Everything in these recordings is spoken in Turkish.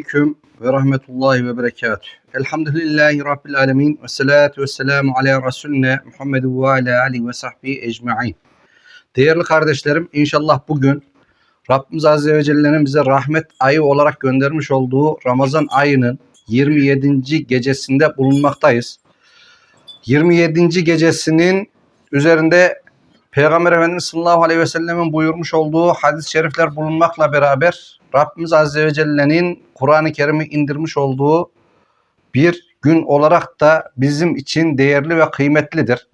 aleyküm ve rahmetullahi ve berekatuhu. Elhamdülillahi Rabbil alemin ve salatu ve selamu ala Resulüne Muhammed ve ala alihi ve sahbihi ecma'in. Değerli kardeşlerim inşallah bugün Rabbimiz Azze ve Celle'nin bize rahmet ayı olarak göndermiş olduğu Ramazan ayının 27. gecesinde bulunmaktayız. 27. gecesinin üzerinde Peygamber Efendimiz sallallahu aleyhi ve sellemin buyurmuş olduğu hadis-i şerifler bulunmakla beraber Rabbimiz Azze ve Celle'nin Kur'an-ı Kerim'i indirmiş olduğu bir gün olarak da bizim için değerli ve kıymetlidir.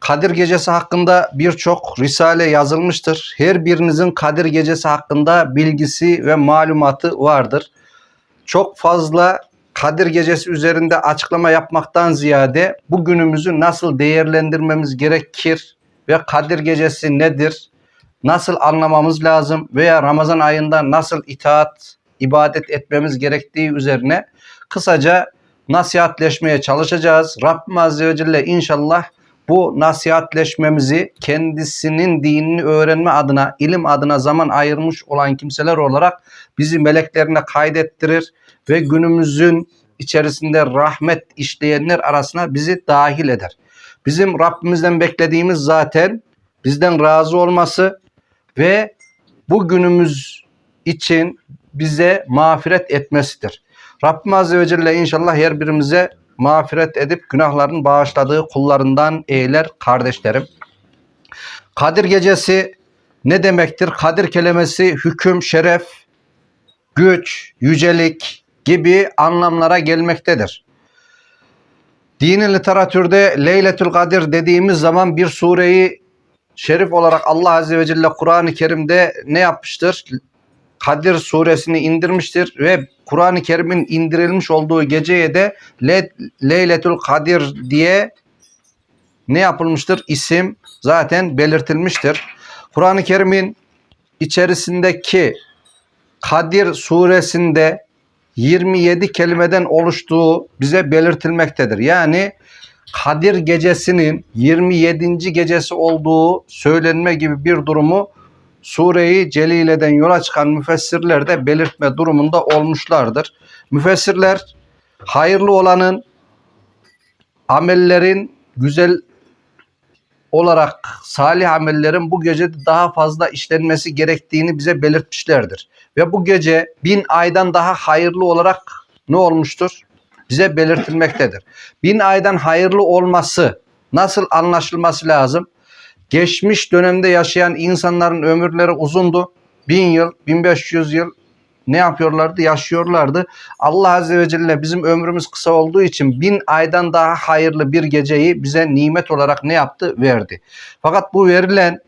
Kadir Gecesi hakkında birçok risale yazılmıştır. Her birinizin Kadir Gecesi hakkında bilgisi ve malumatı vardır. Çok fazla Kadir Gecesi üzerinde açıklama yapmaktan ziyade bugünümüzü nasıl değerlendirmemiz gerekir ve Kadir Gecesi nedir? Nasıl anlamamız lazım veya Ramazan ayında nasıl itaat, ibadet etmemiz gerektiği üzerine kısaca nasihatleşmeye çalışacağız. Rabbim Azze ve Celle inşallah bu nasihatleşmemizi kendisinin dinini öğrenme adına, ilim adına zaman ayırmış olan kimseler olarak bizi meleklerine kaydettirir ve günümüzün içerisinde rahmet işleyenler arasına bizi dahil eder. Bizim Rabbimizden beklediğimiz zaten bizden razı olması ve bu günümüz için bize mağfiret etmesidir. Rabbim Azze ve Celle inşallah her birimize mağfiret edip günahların bağışladığı kullarından eyler kardeşlerim. Kadir gecesi ne demektir? Kadir kelimesi hüküm, şeref, güç, yücelik gibi anlamlara gelmektedir. Dini literatürde Leyletül Kadir dediğimiz zaman bir sureyi şerif olarak Allah Azze ve Celle Kur'an-ı Kerim'de ne yapmıştır? Kadir suresini indirmiştir ve Kur'an-ı Kerim'in indirilmiş olduğu geceye de Le Leyletül Kadir diye ne yapılmıştır? İsim zaten belirtilmiştir. Kur'an-ı Kerim'in içerisindeki Kadir suresinde 27 kelimeden oluştuğu bize belirtilmektedir. Yani Kadir gecesinin 27. gecesi olduğu söylenme gibi bir durumu Sureyi Celile'den yola çıkan müfessirler de belirtme durumunda olmuşlardır. Müfessirler hayırlı olanın amellerin güzel olarak salih amellerin bu gece daha fazla işlenmesi gerektiğini bize belirtmişlerdir. Ve bu gece bin aydan daha hayırlı olarak ne olmuştur? Bize belirtilmektedir. Bin aydan hayırlı olması nasıl anlaşılması lazım? Geçmiş dönemde yaşayan insanların ömürleri uzundu. Bin yıl, 1500 yıl ne yapıyorlardı? Yaşıyorlardı. Allah Azze ve Celle bizim ömrümüz kısa olduğu için bin aydan daha hayırlı bir geceyi bize nimet olarak ne yaptı? Verdi. Fakat bu verilen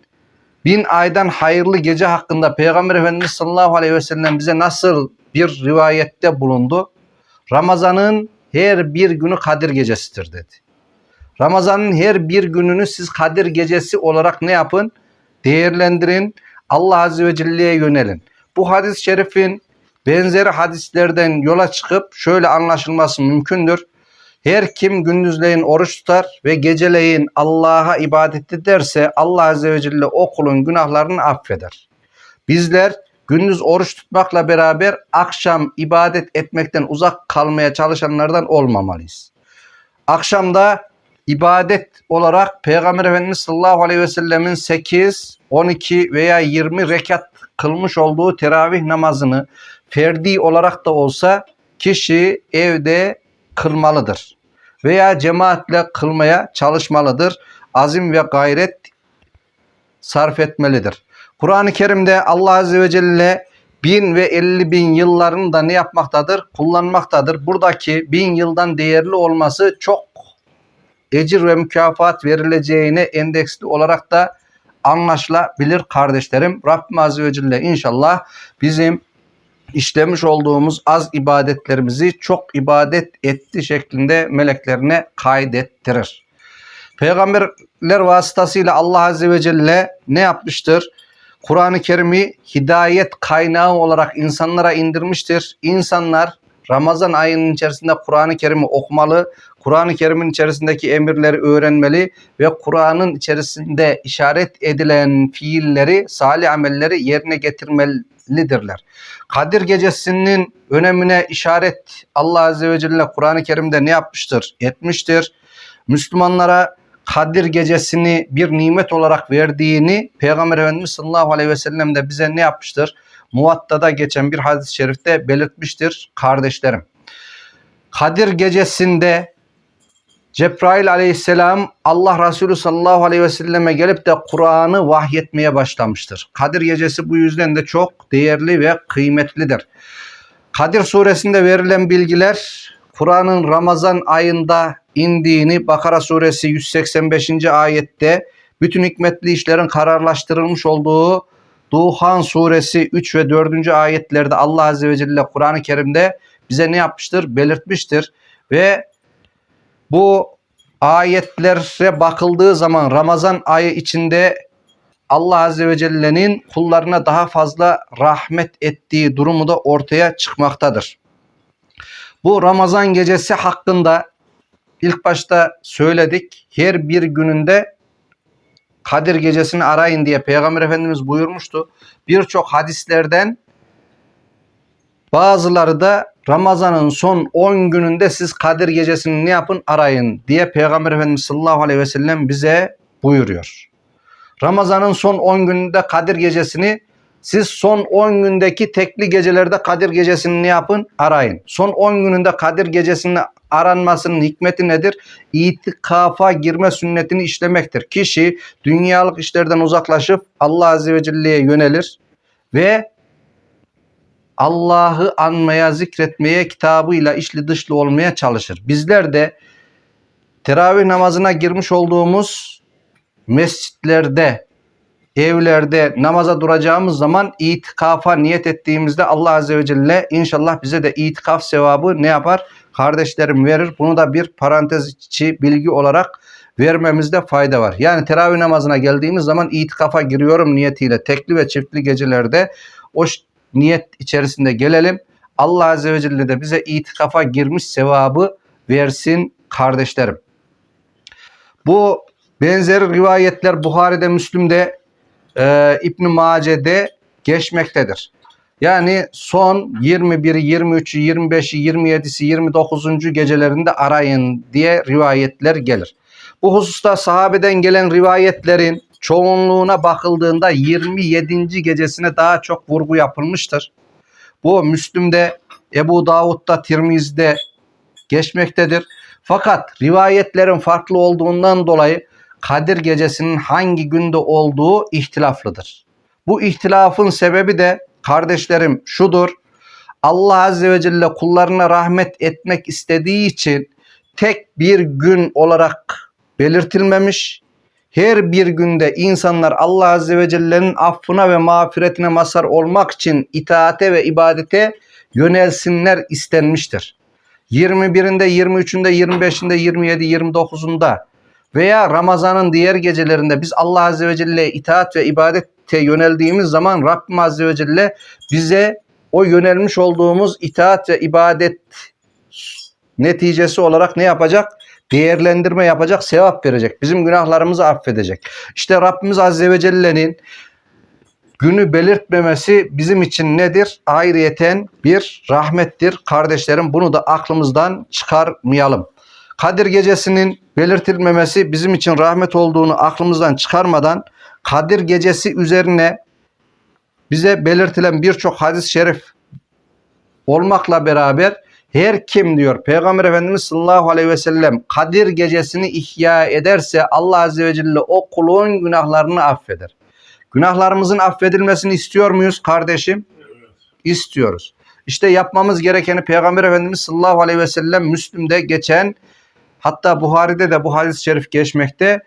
bin aydan hayırlı gece hakkında Peygamber Efendimiz sallallahu aleyhi ve sellem bize nasıl bir rivayette bulundu? Ramazanın her bir günü Kadir gecesidir dedi. Ramazanın her bir gününü siz Kadir gecesi olarak ne yapın? Değerlendirin. Allah Azze ve Celle'ye yönelin. Bu hadis-i şerifin benzeri hadislerden yola çıkıp şöyle anlaşılması mümkündür. Her kim gündüzleyin oruç tutar ve geceleyin Allah'a ibadet ederse Allah Azze ve Celle o kulun günahlarını affeder. Bizler gündüz oruç tutmakla beraber akşam ibadet etmekten uzak kalmaya çalışanlardan olmamalıyız. Akşamda ibadet olarak Peygamber Efendimiz sallallahu aleyhi ve sellemin 8, 12 veya 20 rekat kılmış olduğu teravih namazını ferdi olarak da olsa kişi evde kılmalıdır. Veya cemaatle kılmaya çalışmalıdır. Azim ve gayret sarf etmelidir. Kur'an-ı Kerim'de Allah Azze ve Celle bin ve elli bin yıllarını da ne yapmaktadır? Kullanmaktadır. Buradaki bin yıldan değerli olması çok ecir ve mükafat verileceğine endeksli olarak da anlaşılabilir kardeşlerim. Rabbim Azze ve Celle inşallah bizim işlemiş olduğumuz az ibadetlerimizi çok ibadet etti şeklinde meleklerine kaydettirir. Peygamberler vasıtasıyla Allah Azze ve Celle ne yapmıştır? Kur'an-ı Kerim'i hidayet kaynağı olarak insanlara indirmiştir. İnsanlar Ramazan ayının içerisinde Kur'an-ı Kerim'i okumalı, Kur'an-ı Kerim'in içerisindeki emirleri öğrenmeli ve Kur'an'ın içerisinde işaret edilen fiilleri, salih amelleri yerine getirmelidirler. Kadir gecesinin önemine işaret Allah Azze ve Celle Kur'an-ı Kerim'de ne yapmıştır? Etmiştir. Müslümanlara Kadir gecesini bir nimet olarak verdiğini Peygamber Efendimiz sallallahu aleyhi ve sellem de bize ne yapmıştır? Muvatta'da geçen bir hadis-i şerifte belirtmiştir kardeşlerim. Kadir gecesinde Cebrail aleyhisselam Allah Resulü sallallahu aleyhi ve selleme gelip de Kur'an'ı vahyetmeye başlamıştır. Kadir gecesi bu yüzden de çok değerli ve kıymetlidir. Kadir suresinde verilen bilgiler Kur'an'ın Ramazan ayında indiğini Bakara suresi 185. ayette bütün hikmetli işlerin kararlaştırılmış olduğu Duhan suresi 3 ve 4. ayetlerde Allah Azze ve Celle Kur'an-ı Kerim'de bize ne yapmıştır? Belirtmiştir. Ve bu ayetlere bakıldığı zaman Ramazan ayı içinde Allah Azze ve Celle'nin kullarına daha fazla rahmet ettiği durumu da ortaya çıkmaktadır. Bu Ramazan gecesi hakkında ilk başta söyledik. Her bir gününde Kadir gecesini arayın diye Peygamber Efendimiz buyurmuştu. Birçok hadislerden bazıları da Ramazan'ın son 10 gününde siz Kadir gecesini ne yapın arayın diye Peygamber Efendimiz sallallahu aleyhi ve sellem bize buyuruyor. Ramazan'ın son 10 gününde Kadir gecesini siz son 10 gündeki tekli gecelerde Kadir gecesini ne yapın? Arayın. Son 10 gününde Kadir gecesini aranmasının hikmeti nedir? İtikafa girme sünnetini işlemektir. Kişi dünyalık işlerden uzaklaşıp Allah Azze ve Celle'ye yönelir ve Allah'ı anmaya, zikretmeye, kitabıyla içli dışlı olmaya çalışır. Bizler de teravih namazına girmiş olduğumuz mescitlerde, evlerde namaza duracağımız zaman itikafa niyet ettiğimizde Allah Azze ve Celle inşallah bize de itikaf sevabı ne yapar? Kardeşlerim verir. Bunu da bir parantez içi bilgi olarak vermemizde fayda var. Yani teravih namazına geldiğimiz zaman itikafa giriyorum niyetiyle tekli ve çiftli gecelerde o niyet içerisinde gelelim. Allah Azze ve Celle de bize itikafa girmiş sevabı versin kardeşlerim. Bu benzer rivayetler Buhari'de, Müslüm'de, e, İbn-i Mace'de geçmektedir. Yani son 21'i, 23'ü, 25'i, 27'si, 29. gecelerinde arayın diye rivayetler gelir. Bu hususta sahabeden gelen rivayetlerin çoğunluğuna bakıldığında 27. gecesine daha çok vurgu yapılmıştır. Bu Müslüm'de, Ebu Davud'da, Tirmiz'de geçmektedir. Fakat rivayetlerin farklı olduğundan dolayı Kadir gecesinin hangi günde olduğu ihtilaflıdır. Bu ihtilafın sebebi de kardeşlerim şudur. Allah Azze ve Celle kullarına rahmet etmek istediği için tek bir gün olarak belirtilmemiş. Her bir günde insanlar Allah Azze ve Celle'nin affına ve mağfiretine mazhar olmak için itaate ve ibadete yönelsinler istenmiştir. 21'inde, 23'ünde, 25'inde, 27, 29'unda veya Ramazan'ın diğer gecelerinde biz Allah Azze ve Celle'ye itaat ve ibadete yöneldiğimiz zaman Rabbim Azze ve Celle bize o yönelmiş olduğumuz itaat ve ibadet neticesi olarak ne yapacak? Değerlendirme yapacak, sevap verecek. Bizim günahlarımızı affedecek. İşte Rabbimiz Azze ve Celle'nin günü belirtmemesi bizim için nedir? Ayrıyeten bir rahmettir. Kardeşlerim bunu da aklımızdan çıkarmayalım. Kadir gecesinin belirtilmemesi bizim için rahmet olduğunu aklımızdan çıkarmadan Kadir gecesi üzerine bize belirtilen birçok hadis-i şerif olmakla beraber her kim diyor Peygamber Efendimiz sallallahu aleyhi ve sellem Kadir gecesini ihya ederse Allah azze ve celle o kulun günahlarını affeder. Günahlarımızın affedilmesini istiyor muyuz kardeşim? İstiyoruz. İşte yapmamız gerekeni Peygamber Efendimiz sallallahu aleyhi ve sellem Müslüm'de geçen hatta Buhari'de de bu hadis-i şerif geçmekte.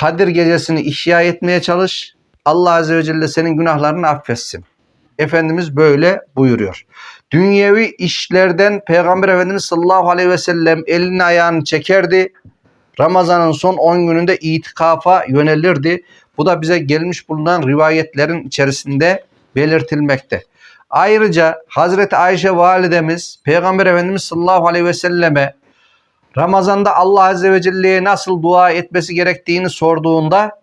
Kadir gecesini ihya etmeye çalış. Allah azze ve celle senin günahlarını affetsin. Efendimiz böyle buyuruyor. Dünyevi işlerden Peygamber Efendimiz sallallahu aleyhi ve sellem elini ayağını çekerdi. Ramazan'ın son 10 gününde itikafa yönelirdi. Bu da bize gelmiş bulunan rivayetlerin içerisinde belirtilmekte. Ayrıca Hazreti Ayşe validemiz Peygamber Efendimiz sallallahu aleyhi ve selleme Ramazan'da Allah Azze ve Celle'ye nasıl dua etmesi gerektiğini sorduğunda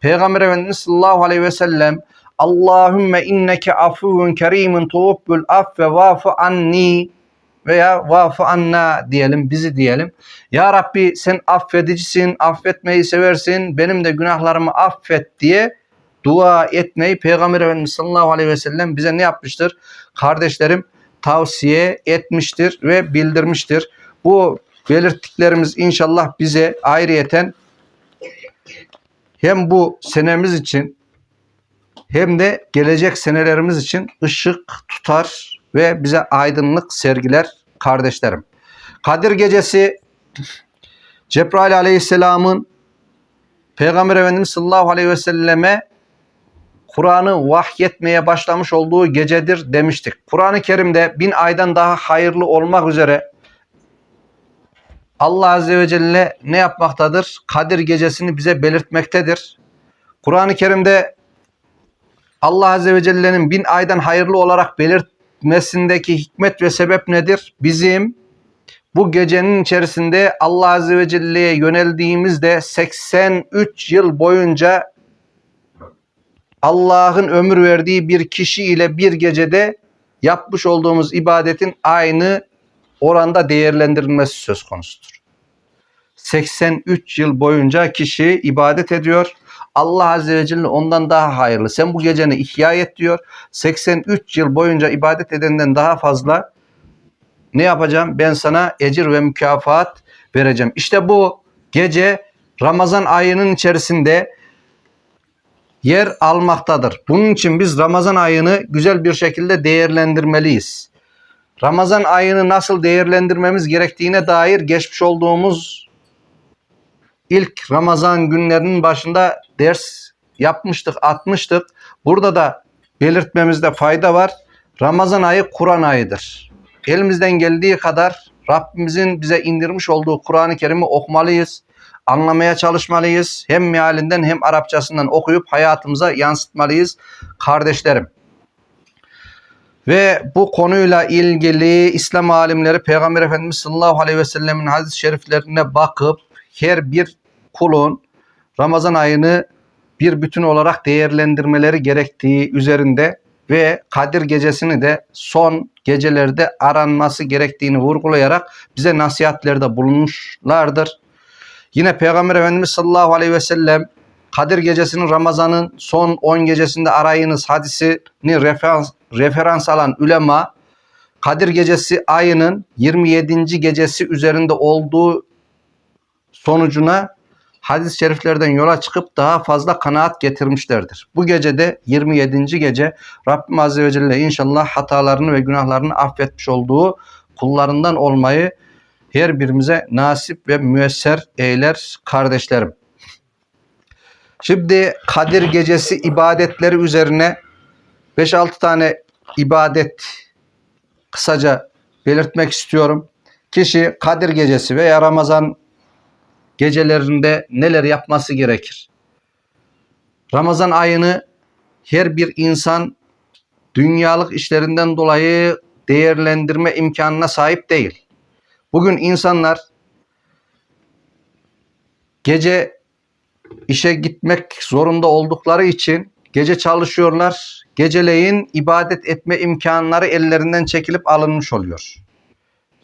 Peygamber Efendimiz sallallahu aleyhi ve sellem Allahümme inneke afuvun kerimun tuhubbul affe vafu anni veya vafu anna diyelim bizi diyelim. Ya Rabbi sen affedicisin, affetmeyi seversin, benim de günahlarımı affet diye dua etmeyi Peygamber Efendimiz sallallahu aleyhi ve sellem bize ne yapmıştır? Kardeşlerim tavsiye etmiştir ve bildirmiştir. Bu belirttiklerimiz inşallah bize ayrıyeten hem bu senemiz için hem de gelecek senelerimiz için ışık tutar ve bize aydınlık sergiler kardeşlerim. Kadir gecesi Cebrail aleyhisselamın Peygamber Efendimiz sallallahu aleyhi ve selleme Kur'an'ı vahyetmeye başlamış olduğu gecedir demiştik. Kur'an-ı Kerim'de bin aydan daha hayırlı olmak üzere Allah Azze ve Celle ne yapmaktadır? Kadir gecesini bize belirtmektedir. Kur'an-ı Kerim'de Allah Azze ve Celle'nin bin aydan hayırlı olarak belirtmesindeki hikmet ve sebep nedir? Bizim bu gecenin içerisinde Allah Azze ve Celle'ye yöneldiğimizde 83 yıl boyunca Allah'ın ömür verdiği bir kişi ile bir gecede yapmış olduğumuz ibadetin aynı oranda değerlendirilmesi söz konusudur. 83 yıl boyunca kişi ibadet ediyor. Allah Azze ve Celle ondan daha hayırlı. Sen bu geceni ihya et diyor. 83 yıl boyunca ibadet edenden daha fazla ne yapacağım? Ben sana ecir ve mükafat vereceğim. İşte bu gece Ramazan ayının içerisinde yer almaktadır. Bunun için biz Ramazan ayını güzel bir şekilde değerlendirmeliyiz. Ramazan ayını nasıl değerlendirmemiz gerektiğine dair geçmiş olduğumuz ilk Ramazan günlerinin başında ders yapmıştık, atmıştık. Burada da belirtmemizde fayda var. Ramazan ayı Kur'an ayıdır. Elimizden geldiği kadar Rabbimizin bize indirmiş olduğu Kur'an-ı Kerim'i okumalıyız. Anlamaya çalışmalıyız. Hem mealinden hem Arapçasından okuyup hayatımıza yansıtmalıyız kardeşlerim. Ve bu konuyla ilgili İslam alimleri Peygamber Efendimiz sallallahu aleyhi ve sellemin hadis-i şeriflerine bakıp her bir kulun Ramazan ayını bir bütün olarak değerlendirmeleri gerektiği üzerinde ve Kadir gecesini de son gecelerde aranması gerektiğini vurgulayarak bize nasihatlerde bulunmuşlardır. Yine Peygamber Efendimiz sallallahu aleyhi ve sellem Kadir gecesini Ramazan'ın son 10 gecesinde arayınız hadisini referans, referans alan ulema Kadir gecesi ayının 27. gecesi üzerinde olduğu sonucuna hadis-i şeriflerden yola çıkıp daha fazla kanaat getirmişlerdir. Bu gecede 27. gece Rabbim Azze ve Celle inşallah hatalarını ve günahlarını affetmiş olduğu kullarından olmayı her birimize nasip ve müesser eyler kardeşlerim. Şimdi Kadir Gecesi ibadetleri üzerine 5-6 tane ibadet kısaca belirtmek istiyorum. Kişi Kadir Gecesi veya Ramazan gecelerinde neler yapması gerekir? Ramazan ayını her bir insan dünyalık işlerinden dolayı değerlendirme imkanına sahip değil. Bugün insanlar gece işe gitmek zorunda oldukları için gece çalışıyorlar. Geceleyin ibadet etme imkanları ellerinden çekilip alınmış oluyor.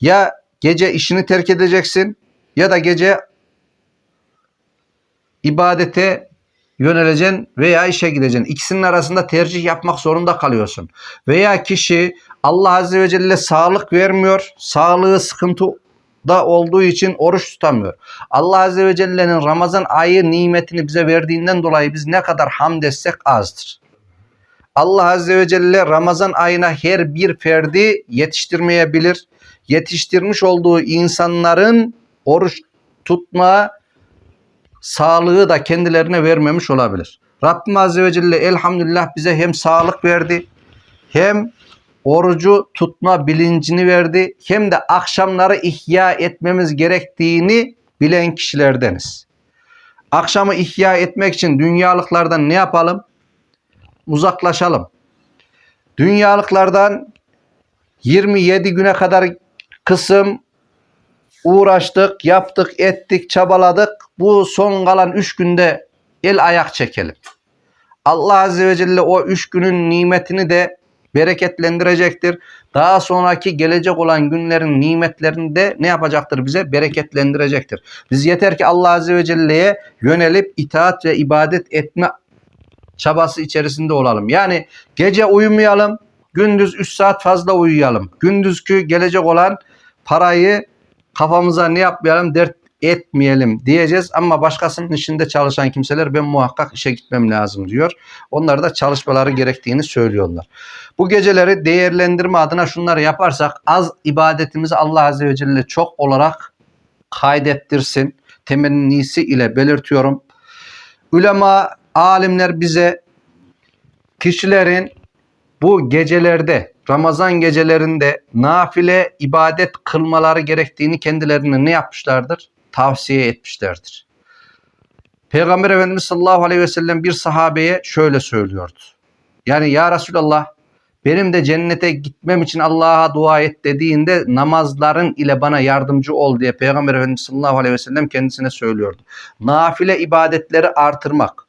Ya gece işini terk edeceksin ya da gece ibadete yöneleceksin veya işe gideceksin. İkisinin arasında tercih yapmak zorunda kalıyorsun. Veya kişi Allah Azze ve Celle sağlık vermiyor. Sağlığı sıkıntı da olduğu için oruç tutamıyor. Allah Azze ve Celle'nin Ramazan ayı nimetini bize verdiğinden dolayı biz ne kadar hamd etsek azdır. Allah Azze ve Celle Ramazan ayına her bir ferdi yetiştirmeyebilir. Yetiştirmiş olduğu insanların oruç tutma sağlığı da kendilerine vermemiş olabilir. Rabbim Azze ve Celle elhamdülillah bize hem sağlık verdi hem orucu tutma bilincini verdi hem de akşamları ihya etmemiz gerektiğini bilen kişilerdeniz. Akşamı ihya etmek için dünyalıklardan ne yapalım? Uzaklaşalım. Dünyalıklardan 27 güne kadar kısım uğraştık, yaptık, ettik, çabaladık. Bu son kalan üç günde el ayak çekelim. Allah Azze ve Celle o üç günün nimetini de bereketlendirecektir. Daha sonraki gelecek olan günlerin nimetlerini de ne yapacaktır bize? Bereketlendirecektir. Biz yeter ki Allah Azze ve Celle'ye yönelip itaat ve ibadet etme çabası içerisinde olalım. Yani gece uyumayalım, gündüz 3 saat fazla uyuyalım. Gündüzkü gelecek olan parayı kafamıza ne yapmayalım dert etmeyelim diyeceğiz ama başkasının işinde çalışan kimseler ben muhakkak işe gitmem lazım diyor. Onlar da çalışmaları gerektiğini söylüyorlar. Bu geceleri değerlendirme adına şunları yaparsak az ibadetimizi Allah Azze ve Celle çok olarak kaydettirsin. Temennisi ile belirtiyorum. Ulema, alimler bize kişilerin bu gecelerde Ramazan gecelerinde nafile ibadet kılmaları gerektiğini kendilerine ne yapmışlardır? Tavsiye etmişlerdir. Peygamber Efendimiz sallallahu aleyhi ve sellem bir sahabeye şöyle söylüyordu. Yani ya Resulallah benim de cennete gitmem için Allah'a dua et dediğinde namazların ile bana yardımcı ol diye Peygamber Efendimiz sallallahu aleyhi ve sellem kendisine söylüyordu. Nafile ibadetleri artırmak.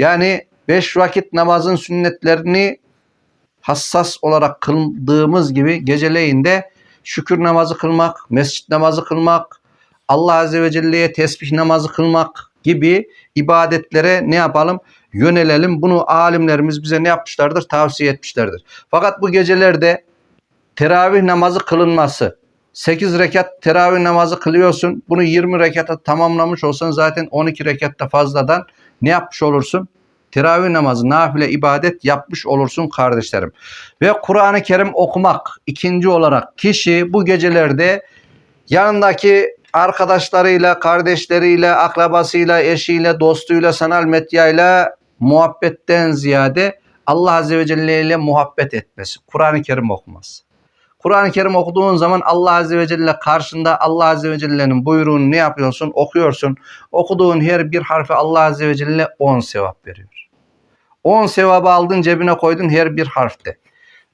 Yani beş vakit namazın sünnetlerini hassas olarak kıldığımız gibi geceleyin de şükür namazı kılmak, mescit namazı kılmak, Allah Azze ve Celle'ye tesbih namazı kılmak gibi ibadetlere ne yapalım? Yönelelim. Bunu alimlerimiz bize ne yapmışlardır? Tavsiye etmişlerdir. Fakat bu gecelerde teravih namazı kılınması, 8 rekat teravih namazı kılıyorsun. Bunu 20 rekata tamamlamış olsan zaten 12 rekatta fazladan ne yapmış olursun? Teravih namazı, nafile ibadet yapmış olursun kardeşlerim. Ve Kur'an-ı Kerim okumak ikinci olarak kişi bu gecelerde yanındaki arkadaşlarıyla, kardeşleriyle, akrabasıyla, eşiyle, dostuyla, sanal medyayla muhabbetten ziyade Allah Azze ve Celle ile muhabbet etmesi. Kur'an-ı Kerim okuması. Kur'an-ı Kerim okuduğun zaman Allah Azze ve Celle karşında Allah Azze ve Celle'nin buyruğunu ne yapıyorsun? Okuyorsun. Okuduğun her bir harfi Allah Azze ve Celle 10 sevap veriyor. 10 sevabı aldın cebine koydun her bir harfte.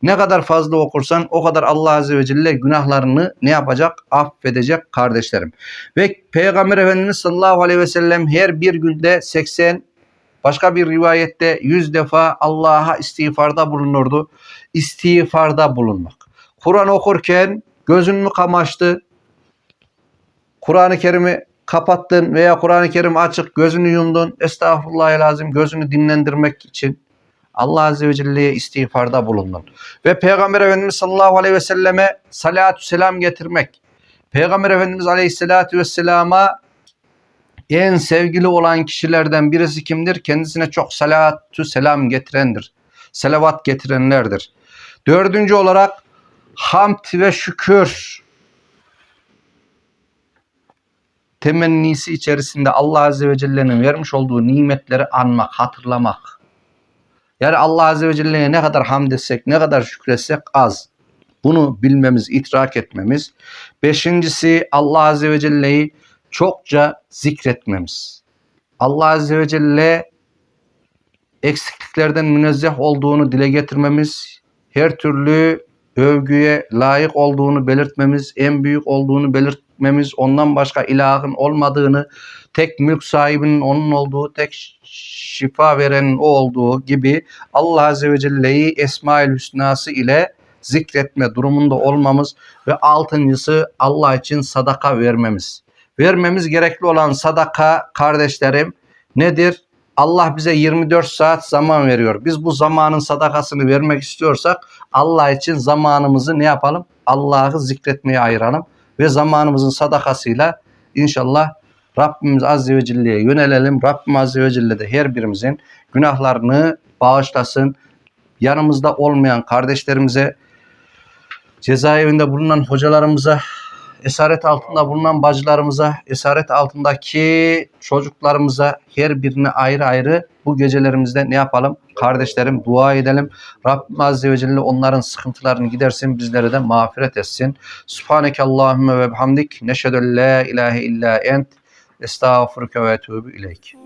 Ne kadar fazla okursan o kadar Allah Azze ve Celle günahlarını ne yapacak? Affedecek kardeşlerim. Ve Peygamber Efendimiz sallallahu aleyhi ve sellem her bir günde 80 başka bir rivayette 100 defa Allah'a istiğfarda bulunurdu. İstiğfarda bulunmak. Kur'an okurken gözün mü kamaştı? Kur'an-ı Kerim'i kapattın veya Kur'an-ı Kerim açık gözünü yumdun. Estağfurullah lazım gözünü dinlendirmek için Allah Azze ve Celle'ye istiğfarda bulundun. Ve Peygamber Efendimiz sallallahu aleyhi ve selleme salatü selam getirmek. Peygamber Efendimiz aleyhissalatü vesselama en sevgili olan kişilerden birisi kimdir? Kendisine çok salatü selam getirendir. Selavat getirenlerdir. Dördüncü olarak hamd ve şükür temennisi içerisinde Allah Azze ve Celle'nin vermiş olduğu nimetleri anmak, hatırlamak. Yani Allah Azze ve Celle'ye ne kadar hamd etsek, ne kadar şükretsek az. Bunu bilmemiz, idrak etmemiz. Beşincisi Allah Azze ve Celle'yi çokça zikretmemiz. Allah Azze ve Celle eksikliklerden münezzeh olduğunu dile getirmemiz, her türlü övgüye layık olduğunu belirtmemiz, en büyük olduğunu belirtmemiz, ondan başka ilahın olmadığını, tek mülk sahibinin onun olduğu, tek şifa verenin o olduğu gibi Allah Azze ve Celle'yi Esma-ül Hüsnası ile zikretme durumunda olmamız ve altıncısı Allah için sadaka vermemiz. Vermemiz gerekli olan sadaka kardeşlerim nedir? Allah bize 24 saat zaman veriyor. Biz bu zamanın sadakasını vermek istiyorsak Allah için zamanımızı ne yapalım? Allah'ı zikretmeye ayıralım ve zamanımızın sadakasıyla inşallah Rabbimiz Azze ve Celle'ye yönelelim. Rabbim Azze ve Celle de her birimizin günahlarını bağışlasın. Yanımızda olmayan kardeşlerimize, cezaevinde bulunan hocalarımıza, esaret altında bulunan bacılarımıza, esaret altındaki çocuklarımıza her birine ayrı ayrı bu gecelerimizde ne yapalım? Kardeşlerim dua edelim. Rabbim Azze ve Celle onların sıkıntılarını gidersin, bizlere de mağfiret etsin. Subhaneke Allahümme ve bihamdik. Neşhedü la ilahe illa ent. Estağfurüke ve etûbü ileyk.